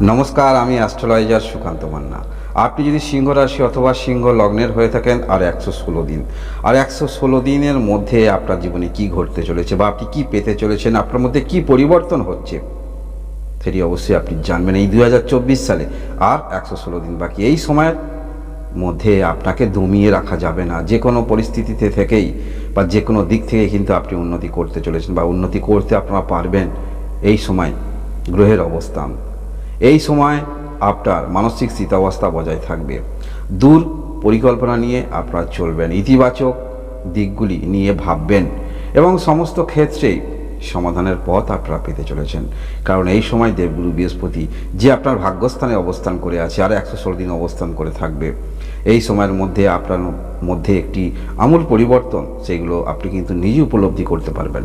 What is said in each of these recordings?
নমস্কার, আমি অ্যাস্ট্রোলজার সুকান্ত মান্না। আপনি যদি সিংহ রাশি অথবা সিংহ লগ্নের হয়ে থাকেন, আর একশো ষোলো দিন, আর একশো ষোলো দিনের মধ্যে আপনার জীবনে কি ঘটতে চলেছে বা আপনি কি পেতে চলেছেন, আপনার মধ্যে কি পরিবর্তন হচ্ছে, সেটি অবশ্যই আপনি জানবেন এই দু হাজার চব্বিশ সালে। আর একশো ষোলো দিন বাকি, এই সময়ের মধ্যে আপনাকে দমিয়ে রাখা যাবে না। যে কোনো পরিস্থিতিতে থেকেই বা যে কোনো দিক থেকে কিন্তু আপনি উন্নতি করতে চলেছেন বা উন্নতি করতে আপনারা পারবেন, এই সময় গ্রহের অবস্থান। এই সময় আপনার মানসিক স্থিতাবস্থা বজায় থাকবে। দূর পরিকল্পনা নিয়ে আপনারা চলবেন, ইতিবাচক দিকগুলি নিয়ে ভাববেন এবং সমস্ত ক্ষেত্রেই সমাধানের পথ আপনারা পেতে চলেছেন। কারণ এই সময় দেবগুরু বৃহস্পতি যে আপনার ভাগ্যস্থানে অবস্থান করে আছে আর একশো ষোলো দিন অবস্থান করে থাকবে। এই সময়ের মধ্যে আপনার মধ্যে একটি আমূল পরিবর্তন, সেগুলো আপনি কিন্তু নিজে উপলব্ধি করতে পারবেন।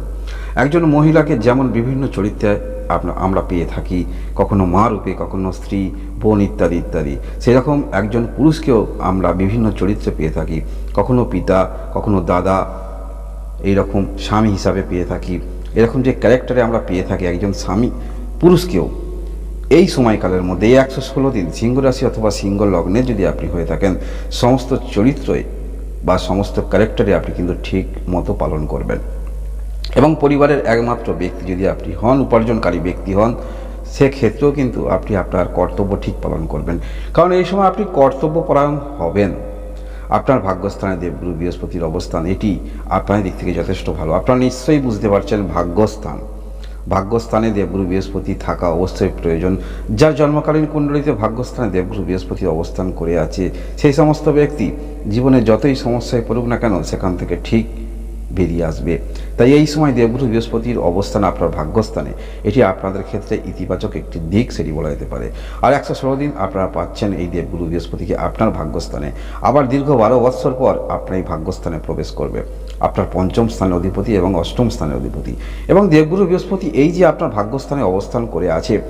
একজন মহিলাকে যেমন বিভিন্ন চরিত্রে আমরা পেয়ে থাকি। কখনো মা রূপে, কখনো স্ত্রী, বোন ইত্যাদি ইত্যাদি। সেরকম একজন পুরুষকেও আমরা বিভিন্ন চরিত্রে পেয়ে থাকি। কখনো পিতা, কখনো দাদা, এইরকম স্বামী হিসাবে পেয়ে থাকি। এরকম যে ক্যারেক্টারে আমরা পেয়ে থাকি একজন স্বামী পুরুষকেও। এই সময়কালের মধ্যে, এই একশো ষোলো দিন সিংহ রাশি অথবা সিংহ লগ্নে যদি আপনি হয়ে থাকেন, সমস্ত চরিত্রই বা সমস্ত ক্যারেক্টারে আপনি কিন্তু ঠিক মতো পালন করবেন। এবং পরিবারের একমাত্র ব্যক্তি যদি আপনি হন, উপার্জনকারী ব্যক্তি হন, সেক্ষেত্রেও কিন্তু আপনি আপনার কর্তব্য ঠিক পালন করবেন। কারণ এই সময় আপনি কর্তব্য কর্তব্যপরায়ণ হবেন। আপনার ভাগ্যস্থানে দেবগুরু বৃহস্পতির অবস্থান এটি আপনার দিক থেকে যথেষ্ট ভালো। আপনারা নিশ্চয়ই বুঝতে পারছেন ভাগ্যস্থান। ভাগ্যস্থানে দেবগুরু বৃহস্পতি থাকা অবশ্যই প্রয়োজন। যার জন্মকালীন কুণ্ডলিতে ভাগ্যস্থানে দেবগুরু বৃহস্পতি অবস্থান করে আছে, সেই সমস্ত ব্যক্তি জীবনে যতই সমস্যায় পড়ুক না কেন, সেখান থেকে ঠিক বেরিয়ে আসবে। তাই এই সময় দেবগুরু বৃহস্পতির অবস্থান আপনার ভাগ্যস্থানে। এটি আপনাদের ক্ষেত্রে ইতিবাচক একটি দিক সেটি বলা যেতে পারে। আর একশো ষোলো দিন আপনারা পাচ্ছেন এই দেবগুরু বৃহস্পতিকে আপনার ভাগ্যস্থানে। আবার দীর্ঘ বারো বৎসর পর আপনার এই ভাগ্যস্থানে প্রবেশ করবে। আপনার পঞ্চম স্থানের অধিপতি এবং অষ্টম স্থানের অধিপতি। এবং দেবগুরু বৃহস্পতি এই যে আপনার ভাগ্যস্থানে অবস্থান করে আছে,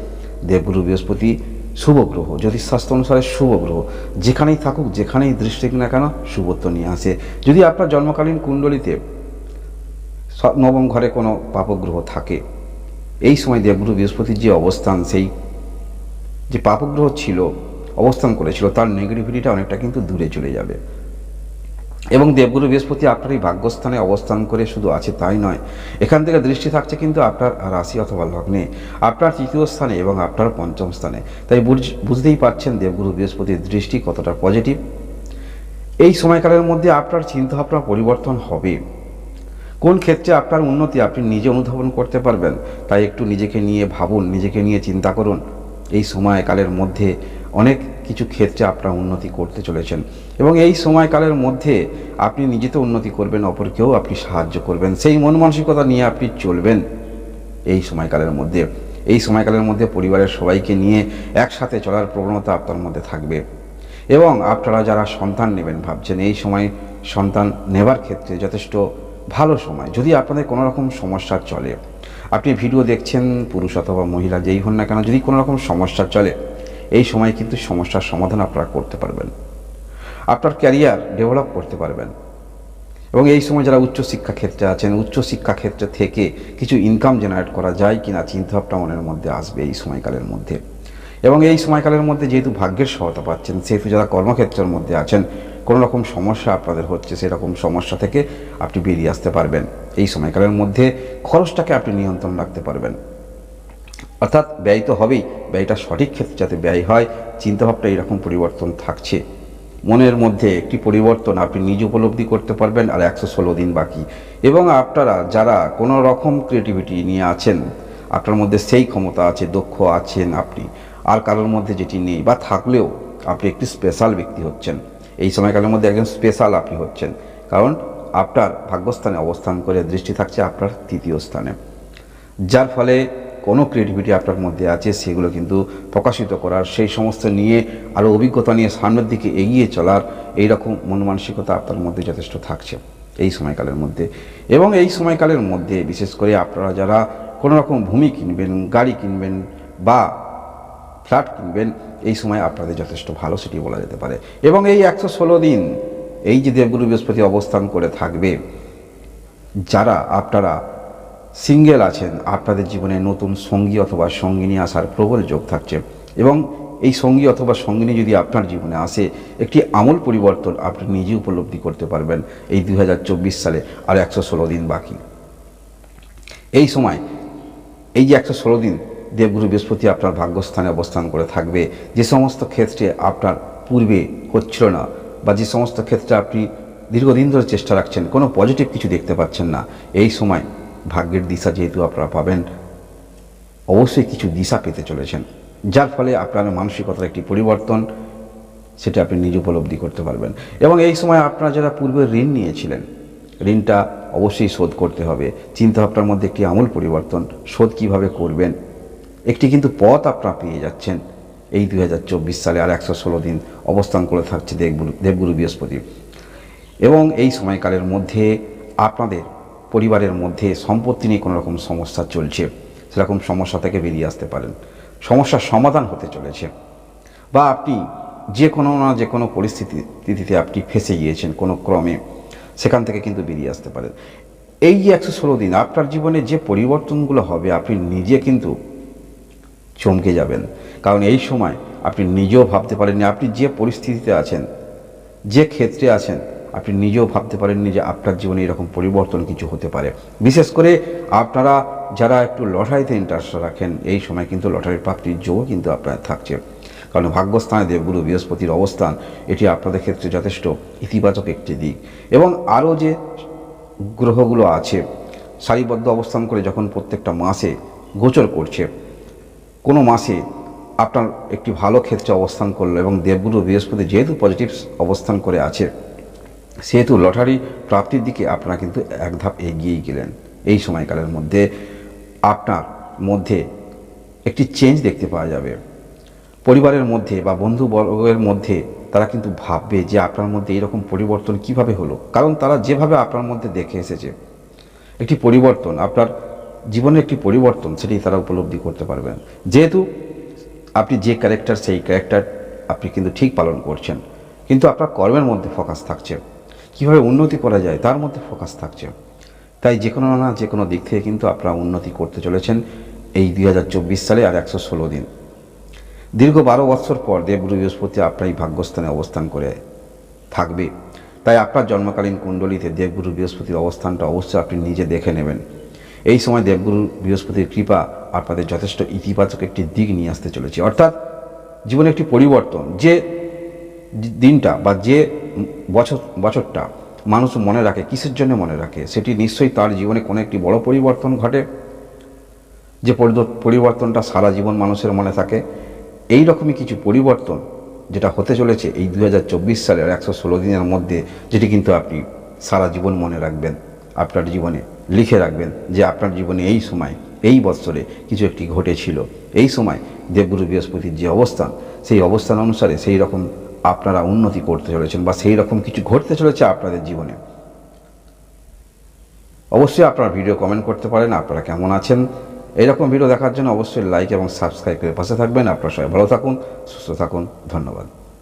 দেবগুরু বৃহস্পতি শুভ গ্রহ, জ্যোতিষশাস্ত্র অনুসারে শুভ গ্রহ। যেখানেই থাকুক, যেখানেই দৃষ্টি না কেন, শুভত্ব নিয়ে আসে। যদি আপনার জন্মকালীন কুণ্ডলিতে নবম ঘরে কোনো পাপগ্রহ থাকে। এই সময় দেবগুরু বৃহস্পতির যে অবস্থান, সেই যে পাপগ্রহ ছিল, অবস্থান করেছিল, তার নেগেটিভিটিটা অনেকটা কিন্তু দূরে চলে যাবে। এবং দেবগুরু বৃহস্পতি আপনার এই ভাগ্যস্থানে অবস্থান করে শুধু আছে তাই নয়, এখান থেকে দৃষ্টি থাকছে কিন্তু আপনার রাশি অথবা লগ্নে, আপনার তৃতীয় স্থানে এবং আপনার পঞ্চম স্থানে। তাই বুঝ- বুঝতেই পারছেন দেবগুরু বৃহস্পতির দৃষ্টি কতটা পজিটিভ। এই সময়কালের মধ্যে আপনার চিন্তাভাবনা পরিবর্তন হবে। কোন ক্ষেত্রে আপনার উন্নতি? আপনি নিজে অনুধাবন করতে পারবেন। তাই একটু নিজেকে নিয়ে ভাবুন, নিজেকে নিয়ে চিন্তা করুন। এই সময়কালের মধ্যে অনেক কিছু ক্ষেত্রে আপনার উন্নতি করতে চলেছেন। এবং এই সময়কালের মধ্যে আপনি নিজে তো উন্নতি করবেন, অপরকেও আপনি সাহায্য করবেন। সেই মন মানসিকতা নিয়ে আপনি চলবেন এই সময়কালের মধ্যে। এই সময়কালের মধ্যে পরিবারের সবাইকে নিয়ে একসাথে চলার প্রবণতা আপনার মধ্যে থাকবে। এবং আপনারা যারা সন্তান নেবেন ভাবছেন, এই সময় সন্তান নেবার ক্ষেত্রে যথেষ্ট ভালো সময়, যদি আপনাদের কোনো রকম সমস্যা চলে, আপনি ভিডিও দেখছেন, পুরুষ অথবা মহিলা যেই হন না কেন, যদি কোনো রকম সমস্যা চলে, এই সময় কিন্তু সমস্যার সমাধান আপনারা করতে পারবেন। আপনার ক্যারিয়ার ডেভেলপ করতে পারবেন। এবং এই সময় যারা উচ্চশিক্ষা ক্ষেত্রে আছেন উচ্চশিক্ষা ক্ষেত্রে থেকে কিছু ইনকাম জেনারেট করা যায় কিনা, চিন্তাভাবনা মনের মধ্যে আসবে এই সময়কালের মধ্যে। এবং এই সময়কালের মধ্যে যেহেতু ভাগ্যের সহায়তা পাচ্ছেন, সেহেতু যারা কর্মক্ষেত্রের মধ্যে আছেন কোনো রকম সমস্যা আপনাদের হচ্ছে, সেরকম সমস্যা থেকে আপনি বেরিয়ে আসতে পারবেন। এই সময়কালের মধ্যে খরচটাকে আপনি নিয়ন্ত্রণ রাখতে পারবেন। অর্থাৎ ব্যয় তো হবেই, ব্যয়টা সঠিক ক্ষেত্রে যাতে ব্যয় হয়, চিন্তাভাবনা এরকম পরিবর্তন থাকছে। মনের মধ্যে একটি পরিবর্তন আপনি নিজে উপলব্ধি করতে পারবেন, আর একশো ষোলো দিন বাকি। এবং আপনারা যারা কোনো রকম ক্রিয়েটিভিটি নিয়ে আছেন, আপনার মধ্যে সেই ক্ষমতা আছে, দক্ষ আছেন আপনি, আর কারোর মধ্যে যেটি নেই, বা থাকলেও আপনি একটি স্পেশাল ব্যক্তি হচ্ছেন। এই সময়কালের মধ্যে একজন স্পেশাল আপনি হচ্ছেন। কারণ আপনার ভাগ্যস্থানে অবস্থান করে দৃষ্টি থাকছে আপনার তৃতীয় স্থানে। যার ফলে কোনো ক্রিয়েটিভিটি আপনার মধ্যে আছে, সেগুলো কিন্তু প্রকাশিত করার, সেই সমস্ত নিয়ে আরও অভিজ্ঞতা নিয়ে সামনের দিকে এগিয়ে চলার এই রকম মন মানসিকতা আপনার মধ্যে যথেষ্ট থাকছে এই সময়কালের মধ্যে। এবং এই সময়কালের মধ্যে বিশেষ করে আপনারা যারা কোনো রকম ভূমি কিনবেন, গাড়ি কিনবেন বা ফ্ল্যাট কিনবেন, এই সময় আপনাদের যথেষ্ট ভালো সেটি বলা যেতে পারে। এবং এই একশো ষোলো দিন, এই যে দেবগুরু বৃহস্পতি অবস্থান করে থাকবে, যারা, আপনারা সিঙ্গেল আছেন, আপনাদের জীবনে নতুন সঙ্গী অথবা সঙ্গিনী আসার প্রবল যোগ থাকছে। এবং এই সঙ্গী অথবা সঙ্গিনী যদি আপনার জীবনে আসে, একটি আমূল পরিবর্তন আপনি নিজে উপলব্ধি করতে পারবেন এই দু হাজার চব্বিশ সালে, আর একশো ষোলো দিন বাকি। এই সময়, এই যে একশো ষোলো দিন দেবগুরু বৃহস্পতি আপনার ভাগ্যস্থানে অবস্থান করে থাকবে। যে সমস্ত ক্ষেত্রে আপনার পূর্বে হচ্ছিল না বা যে সমস্ত ক্ষেত্রে আপনি দীর্ঘদিন ধরে চেষ্টা রাখছেন, কোনো পজিটিভ কিছু দেখতে পাচ্ছেন না, এই সময় ভাগ্যের দিশা যেহেতু আপনারা পাবেন, অবশ্যই কিছু দিশা পেতে চলেছেন। যার ফলে আপনার মানসিকতার একটি পরিবর্তন, সেটা আপনি নিজে উপলব্ধি করতে পারবেন। এবং এই সময় আপনারা যারা পূর্বে ঋণ নিয়েছিলেন, ঋণটা অবশ্যই শোধ করতে হবে। চিন্তাভাবনার মধ্যে একটি আমূল পরিবর্তন, শোধ কীভাবে করবেন একটি কিন্তু পথ আপনারা পেয়ে যাচ্ছেন। এই দু হাজার চব্বিশ সালে আর একশো ষোলো দিন অবস্থান করে থাকছে দেবগুরু দেবগুরু বৃহস্পতি। এবং এই সময়কালের মধ্যে আপনাদের পরিবারের মধ্যে সম্পত্তি নিয়ে কোনো রকম সমস্যা চলছে। সেরকম সমস্যা থেকে বেরিয়ে আসতে পারেন। সমস্যার সমাধান হতে চলেছে। বা আপনি যে কোনো না যে কোনো পরিস্থিতিতে আপনি ফেসে গিয়েছেন কোনো ক্রমে, সেখান থেকে কিন্তু বেরিয়ে আসতে পারেন। এই যে একশো ষোলো দিন আপনার জীবনে যে পরিবর্তনগুলো হবে, আপনি নিজে কিন্তু চমকে যাবেন। কারণ এই সময় আপনি নিজেও ভাবতে পারেননি আপনি যে পরিস্থিতিতে আছেন, যে ক্ষেত্রে আছেন, আপনি নিজেও ভাবতে পারেননি যে আপনার জীবনে এরকম পরিবর্তন কিছু হতে পারে। বিশেষ করে আপনারা যারা একটু লটারিতে ইন্টারেস্ট রাখেন, এই সময় কিন্তু লটারির প্রাপ্তির যোগও কিন্তু আপনার থাকছে। কারণ ভাগ্যস্থানে দেবগুরু বৃহস্পতির অবস্থান, এটি আপনাদের ক্ষেত্রে যথেষ্ট ইতিবাচক একটি দিক। এবং আরও যে গ্রহগুলো আছে, সারিবদ্ধ অবস্থান করে যখন প্রত্যেকটা মাসে গোচর করছে কোনো মাসে আপনার একটি ভালো ক্ষেত্রে অবস্থান করল এবং দেবগুরু বৃহস্পতি যেহেতু পজিটিভ অবস্থান করে আছে, সেহেতু লটারি প্রাপ্তির দিকে আপনারা কিন্তু এক ধাপ এগিয়েই গেলেন। এই সময়কালের মধ্যে আপনার মধ্যে একটি চেঞ্জ দেখতে পাওয়া যাবে। পরিবারের মধ্যে বা বন্ধু বর্গের মধ্যে তারা কিন্তু ভাববে যে আপনার মধ্যে এরকম পরিবর্তন কীভাবে হলো? কারণ তারা যেভাবে আপনার মধ্যে দেখে এসেছে, একটি পরিবর্তন। আপনার জীবনের একটি পরিবর্তন, সেটি তারা উপলব্ধি করতে পারবেন। যেহেতু আপনি যে ক্যারেক্টার সেই ক্যারেক্টার আপনি কিন্তু ঠিক পালন করছেন। কিন্তু আপনার কর্মের মধ্যে ফোকাস থাকছে। কীভাবে উন্নতি করা যায়, তার মধ্যে ফোকাস থাকছে। তাই যে কোনো না যে কোনো দিক থেকে কিন্তু আপনারা উন্নতি করতে চলেছেন এই দুই হাজার চব্বিশ সালে আর একশো ষোলো দিন। দীর্ঘ বারো বছর পর দেবগুরু বৃহস্পতি আপনার এই ভাগ্যস্থানে অবস্থান করে থাকবে। তাই আপনার জন্মকালীন কুণ্ডলিতে দেবগুরু বৃহস্পতির অবস্থানটা অবশ্যই আপনি নিজে দেখে নেবেন। এই সময় দেবগুরু বৃহস্পতির কৃপা আপনাদের যথেষ্ট ইতিবাচক একটি দিক নিয়ে আসতে চলেছে। অর্থাৎ জীবনে একটি পরিবর্তন, যে দিনটা বা যে বছর, বছরটা মানুষ মনে রাখে, কিসের জন্য মনে রাখে, সেটি নিশ্চয়ই তার জীবনে কোনো একটি বড় পরিবর্তন ঘটে। যে পরিবর্তনটা সারা জীবন মানুষের মনে থাকে। এই রকমই কিছু পরিবর্তন যেটা হতে চলেছে এই দু হাজার চব্বিশ সালের একশো ষোলো দিনের মধ্যে, যেটি কিন্তু আপনি সারা জীবন মনে রাখবেন। আপনার জীবনে লিখে রাখবেন যে আপনার জীবনে এই সময়, এই বৎসরে কিছু একটি ঘটেছিল। এই সময় দেবগুরু বৃহস্পতির যে অবস্থান, সেই অবস্থান অনুসারে সেই রকম আপনারা উন্নতি করতে চলেছেন বা সেই রকম কিছু ঘটতে চলেছে আপনাদের জীবনে। অবশ্যই আপনারা ভিডিও কমেন্ট করতে পারেন, আপনারা কেমন আছেন? এইরকম ভিডিও দেখার জন্য অবশ্যই লাইক এবং সাবস্ক্রাইব করে পাশে থাকবেন। আপনারা সবাই ভালো থাকুন, সুস্থ থাকুন, ধন্যবাদ।